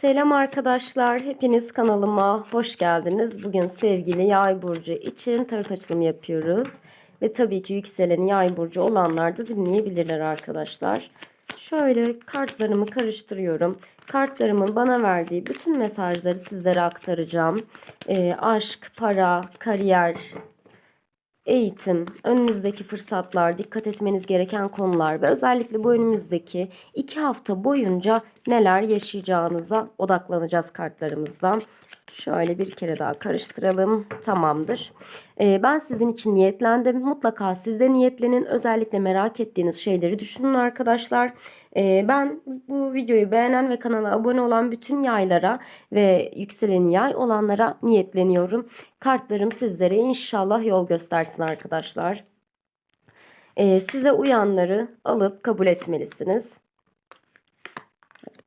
Selam arkadaşlar. Hepiniz kanalıma hoş geldiniz. Bugün sevgili Yay burcu için tarot açılımı yapıyoruz. Ve tabii ki yükseleni Yay burcu olanlar da dinleyebilirler arkadaşlar. Şöyle kartlarımı karıştırıyorum. Kartlarımın bana verdiği bütün mesajları sizlere aktaracağım. Ee, aşk, para, kariyer, eğitim, önünüzdeki fırsatlar, dikkat etmeniz gereken konular ve özellikle bu önümüzdeki iki hafta boyunca neler yaşayacağınıza odaklanacağız kartlarımızdan. Şöyle bir kere daha karıştıralım. Tamamdır. Ee, ben sizin için niyetlendim. Mutlaka siz de niyetlenin. Özellikle merak ettiğiniz şeyleri düşünün arkadaşlar. Ee, ben bu videoyu beğenen ve kanala abone olan bütün yaylara ve yükseleni yay olanlara niyetleniyorum. Kartlarım sizlere inşallah yol göstersin arkadaşlar. Ee, size uyanları alıp kabul etmelisiniz.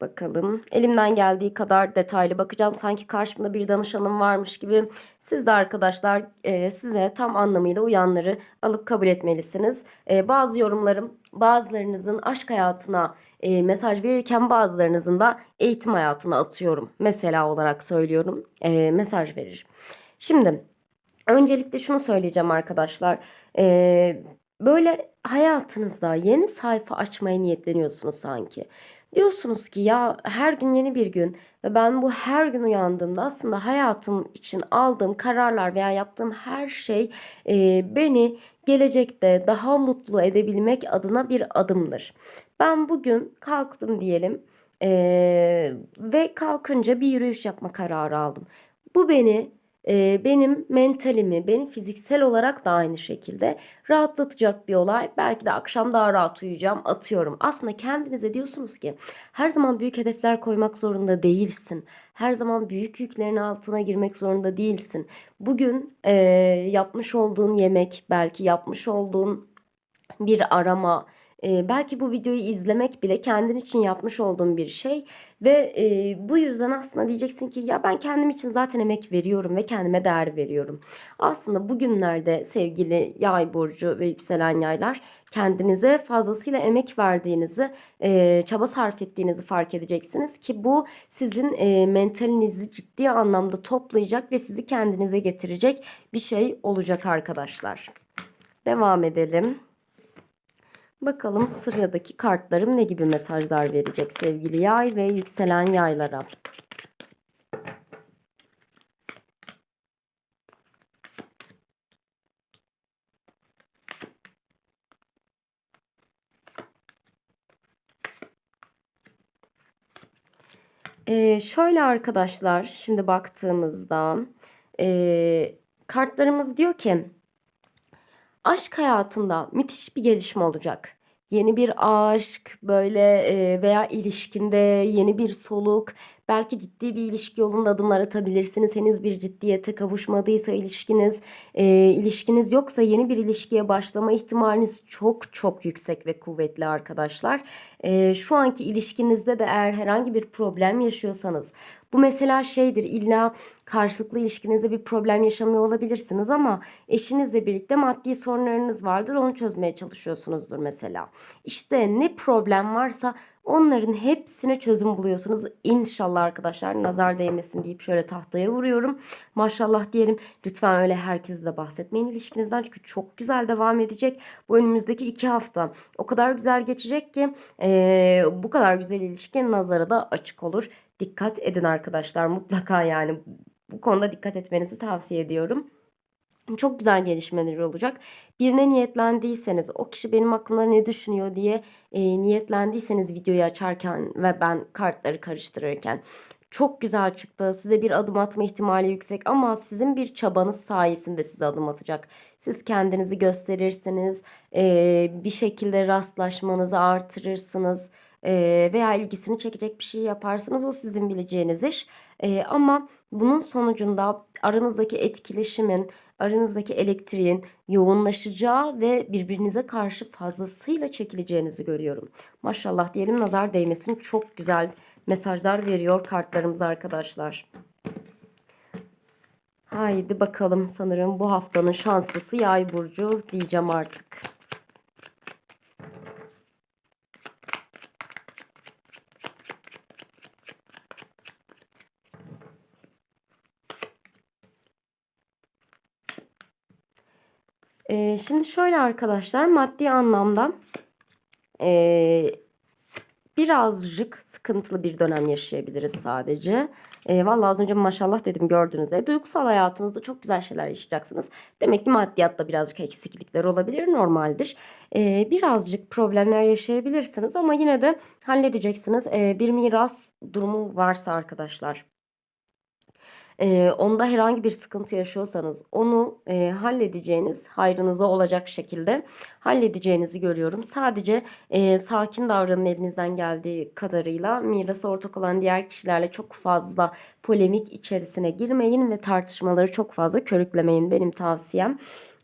Bakalım. Elimden geldiği kadar detaylı bakacağım. Sanki karşımda bir danışanım varmış gibi. Siz de arkadaşlar e, size tam anlamıyla uyanları alıp kabul etmelisiniz. E, bazı yorumlarım bazılarınızın aşk hayatına e, mesaj verirken bazılarınızın da eğitim hayatına atıyorum. Mesela olarak söylüyorum. E, mesaj verir. Şimdi öncelikle şunu söyleyeceğim arkadaşlar. E, böyle hayatınızda yeni sayfa açmaya niyetleniyorsunuz sanki. Diyorsunuz ki ya her gün yeni bir gün ve ben bu her gün uyandığımda aslında hayatım için aldığım kararlar veya yaptığım her şey e, beni gelecekte daha mutlu edebilmek adına bir adımdır. Ben bugün kalktım diyelim e, ve kalkınca bir yürüyüş yapma kararı aldım. Bu beni benim mentalimi, beni fiziksel olarak da aynı şekilde rahatlatacak bir olay. Belki de akşam daha rahat uyuyacağım, atıyorum. Aslında kendinize diyorsunuz ki her zaman büyük hedefler koymak zorunda değilsin. Her zaman büyük yüklerin altına girmek zorunda değilsin. Bugün e, yapmış olduğun yemek, belki yapmış olduğun bir arama, e, belki bu videoyu izlemek bile kendin için yapmış olduğun bir şey ve e, bu yüzden aslında diyeceksin ki ya ben kendim için zaten emek veriyorum ve kendime değer veriyorum. Aslında bugünlerde sevgili yay burcu ve yükselen yaylar kendinize fazlasıyla emek verdiğinizi, e, çaba sarf ettiğinizi fark edeceksiniz ki bu sizin e, mentalinizi ciddi anlamda toplayacak ve sizi kendinize getirecek bir şey olacak arkadaşlar. Devam edelim. Bakalım sıradaki kartlarım ne gibi mesajlar verecek sevgili yay ve yükselen yaylara. Ee, şöyle arkadaşlar şimdi baktığımızda e, kartlarımız diyor ki aşk hayatında müthiş bir gelişme olacak. Yeni bir aşk böyle e, veya ilişkinde yeni bir soluk. Belki ciddi bir ilişki yolunda adımlar atabilirsiniz. Henüz bir ciddiyete kavuşmadıysa ilişkiniz, e, ilişkiniz yoksa yeni bir ilişkiye başlama ihtimaliniz çok çok yüksek ve kuvvetli arkadaşlar. E, şu anki ilişkinizde de eğer herhangi bir problem yaşıyorsanız bu mesela şeydir illa karşılıklı ilişkinizde bir problem yaşamıyor olabilirsiniz ama eşinizle birlikte maddi sorunlarınız vardır onu çözmeye çalışıyorsunuzdur mesela. İşte ne problem varsa onların hepsine çözüm buluyorsunuz. İnşallah arkadaşlar nazar değmesin deyip şöyle tahtaya vuruyorum. Maşallah diyelim. Lütfen öyle herkese de bahsetmeyin ilişkinizden çünkü çok güzel devam edecek. Bu önümüzdeki iki hafta o kadar güzel geçecek ki ee, bu kadar güzel ilişki nazara da açık olur. Dikkat edin arkadaşlar mutlaka yani bu konuda dikkat etmenizi tavsiye ediyorum. Çok güzel gelişmeler olacak. Birine niyetlendiyseniz, o kişi benim hakkımda ne düşünüyor diye e, niyetlendiyseniz videoyu açarken ve ben kartları karıştırırken çok güzel çıktı. Size bir adım atma ihtimali yüksek ama sizin bir çabanız sayesinde size adım atacak. Siz kendinizi gösterirsiniz, e, bir şekilde rastlaşmanızı artırırsınız veya ilgisini çekecek bir şey yaparsınız. O sizin bileceğiniz iş. Ama bunun sonucunda aranızdaki etkileşimin, aranızdaki elektriğin yoğunlaşacağı ve birbirinize karşı fazlasıyla çekileceğinizi görüyorum. Maşallah diyelim nazar değmesin. Çok güzel mesajlar veriyor kartlarımız arkadaşlar. Haydi bakalım sanırım bu haftanın şanslısı yay burcu diyeceğim artık. Ee, şimdi şöyle arkadaşlar maddi anlamda ee, birazcık sıkıntılı bir dönem yaşayabiliriz sadece. E, vallahi az önce maşallah dedim gördünüz. E, duygusal hayatınızda çok güzel şeyler yaşayacaksınız. Demek ki maddiyatta birazcık eksiklikler olabilir normaldir. E, birazcık problemler yaşayabilirsiniz ama yine de halledeceksiniz. E, bir miras durumu varsa arkadaşlar e, onda herhangi bir sıkıntı yaşıyorsanız onu e, halledeceğiniz, hayrınıza olacak şekilde halledeceğinizi görüyorum. Sadece e, sakin davranın elinizden geldiği kadarıyla mirası ortak olan diğer kişilerle çok fazla polemik içerisine girmeyin ve tartışmaları çok fazla körüklemeyin benim tavsiyem.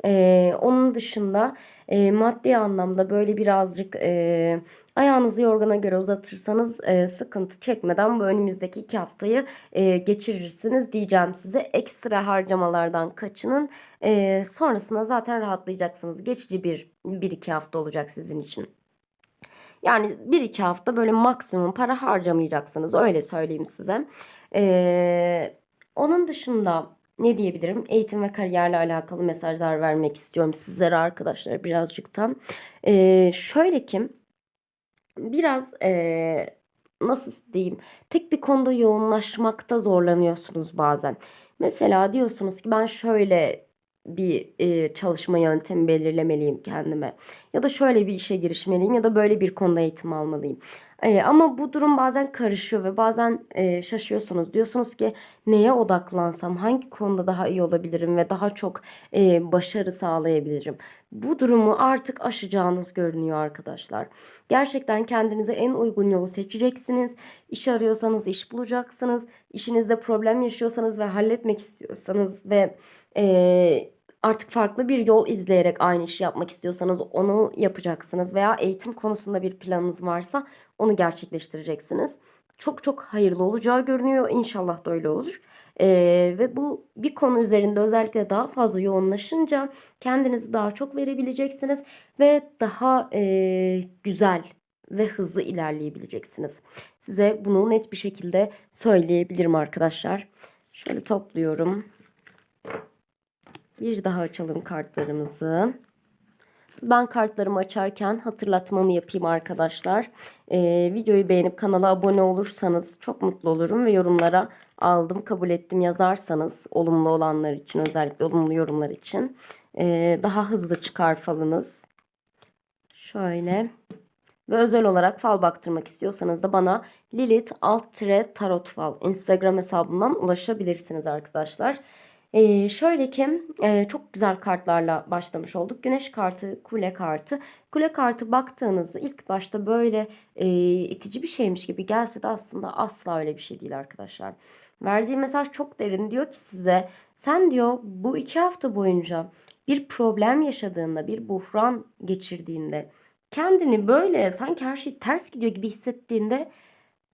E, onun dışında e, maddi anlamda böyle birazcık e, ayağınızı yorgana göre uzatırsanız e, sıkıntı çekmeden bu önümüzdeki iki haftayı e, geçirirsiniz diyeceğim size. Ekstra harcamalardan kaçının. E, sonrasında zaten rahatlayacaksınız. Geçici bir, bir iki hafta olacak sizin için. Yani bir iki hafta böyle maksimum para harcamayacaksınız. Öyle söyleyeyim size. Ee, onun dışında ne diyebilirim? Eğitim ve kariyerle alakalı mesajlar vermek istiyorum sizlere arkadaşlar birazcık tam. Ee, şöyle ki biraz ee, nasıl diyeyim tek bir konuda yoğunlaşmakta zorlanıyorsunuz bazen. Mesela diyorsunuz ki ben şöyle bir e, çalışma yöntemi belirlemeliyim kendime. Ya da şöyle bir işe girişmeliyim ya da böyle bir konuda eğitim almalıyım. E, ama bu durum bazen karışıyor ve bazen e, şaşıyorsunuz. Diyorsunuz ki neye odaklansam, hangi konuda daha iyi olabilirim ve daha çok e, başarı sağlayabilirim. Bu durumu artık aşacağınız görünüyor arkadaşlar. Gerçekten kendinize en uygun yolu seçeceksiniz. İş arıyorsanız iş bulacaksınız. İşinizde problem yaşıyorsanız ve halletmek istiyorsanız ve e, artık farklı bir yol izleyerek aynı işi yapmak istiyorsanız onu yapacaksınız veya eğitim konusunda bir planınız varsa onu gerçekleştireceksiniz. Çok çok hayırlı olacağı görünüyor. İnşallah da öyle olur. Ee, ve bu bir konu üzerinde özellikle daha fazla yoğunlaşınca kendinizi daha çok verebileceksiniz ve daha e, güzel ve hızlı ilerleyebileceksiniz. Size bunu net bir şekilde söyleyebilirim arkadaşlar. Şöyle topluyorum. Bir daha açalım kartlarımızı. Ben kartlarımı açarken hatırlatmamı yapayım arkadaşlar. Ee, videoyu beğenip kanala abone olursanız çok mutlu olurum ve yorumlara aldım kabul ettim yazarsanız olumlu olanlar için özellikle olumlu yorumlar için ee, daha hızlı çıkar falınız. Şöyle ve özel olarak fal baktırmak istiyorsanız da bana Lilith alt tarot fal Instagram hesabından ulaşabilirsiniz arkadaşlar. Ee, şöyle ki e, çok güzel kartlarla başlamış olduk. Güneş kartı, kule kartı. Kule kartı baktığınızda ilk başta böyle e, itici bir şeymiş gibi gelse de aslında asla öyle bir şey değil arkadaşlar. Verdiği mesaj çok derin. Diyor ki size sen diyor bu iki hafta boyunca bir problem yaşadığında, bir buhran geçirdiğinde, kendini böyle sanki her şey ters gidiyor gibi hissettiğinde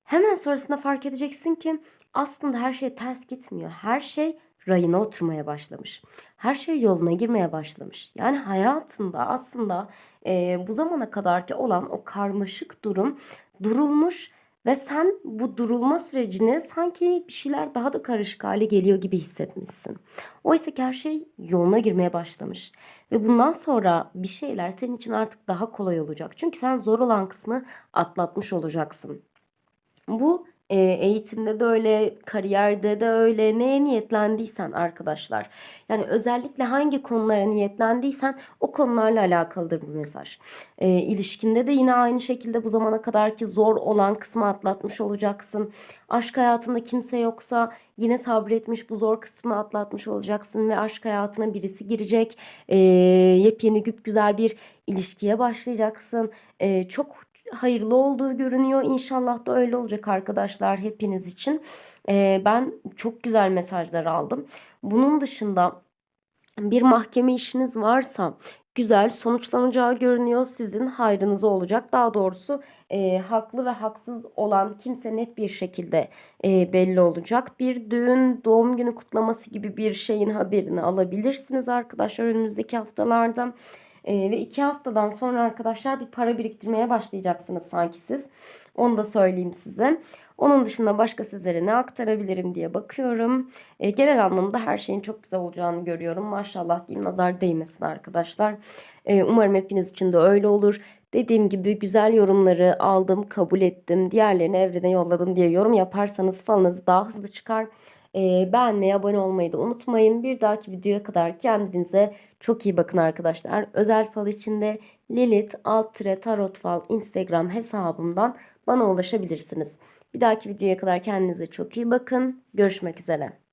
hemen sonrasında fark edeceksin ki aslında her şey ters gitmiyor. Her şey rayına oturmaya başlamış. Her şey yoluna girmeye başlamış. Yani hayatında aslında e, bu zamana kadarki olan o karmaşık durum durulmuş ve sen bu durulma sürecini sanki bir şeyler daha da karışık hale geliyor gibi hissetmişsin. Oysa ki her şey yoluna girmeye başlamış. Ve bundan sonra bir şeyler senin için artık daha kolay olacak. Çünkü sen zor olan kısmı atlatmış olacaksın. Bu e, eğitimde de öyle, kariyerde de öyle, neye niyetlendiysen arkadaşlar. Yani özellikle hangi konulara niyetlendiysen o konularla alakalıdır bu mesaj. E, ilişkinde de yine aynı şekilde bu zamana kadarki zor olan kısmı atlatmış olacaksın. Aşk hayatında kimse yoksa yine sabretmiş bu zor kısmı atlatmış olacaksın ve aşk hayatına birisi girecek. E, yepyeni güzel bir ilişkiye başlayacaksın. E, çok hayırlı olduğu görünüyor. İnşallah da öyle olacak arkadaşlar hepiniz için. Ee, ben çok güzel mesajlar aldım. Bunun dışında bir mahkeme işiniz varsa güzel sonuçlanacağı görünüyor. Sizin hayrınıza olacak. Daha doğrusu e, haklı ve haksız olan kimse net bir şekilde e, belli olacak. Bir düğün, doğum günü kutlaması gibi bir şeyin haberini alabilirsiniz arkadaşlar önümüzdeki haftalarda. Ee, ve iki haftadan sonra arkadaşlar bir para biriktirmeye başlayacaksınız sanki siz. Onu da söyleyeyim size. Onun dışında başka sizlere ne aktarabilirim diye bakıyorum. Ee, genel anlamda her şeyin çok güzel olacağını görüyorum. Maşallah diyeyim nazar değmesin arkadaşlar. Ee, umarım hepiniz için de öyle olur. Dediğim gibi güzel yorumları aldım, kabul ettim. Diğerlerini evrene yolladım diye yorum yaparsanız falınız daha hızlı çıkar. Beğenmeyi, abone olmayı da unutmayın. Bir dahaki videoya kadar kendinize çok iyi bakın arkadaşlar. Özel fal içinde Lilith alt tarot fal Instagram hesabımdan bana ulaşabilirsiniz. Bir dahaki videoya kadar kendinize çok iyi bakın. Görüşmek üzere.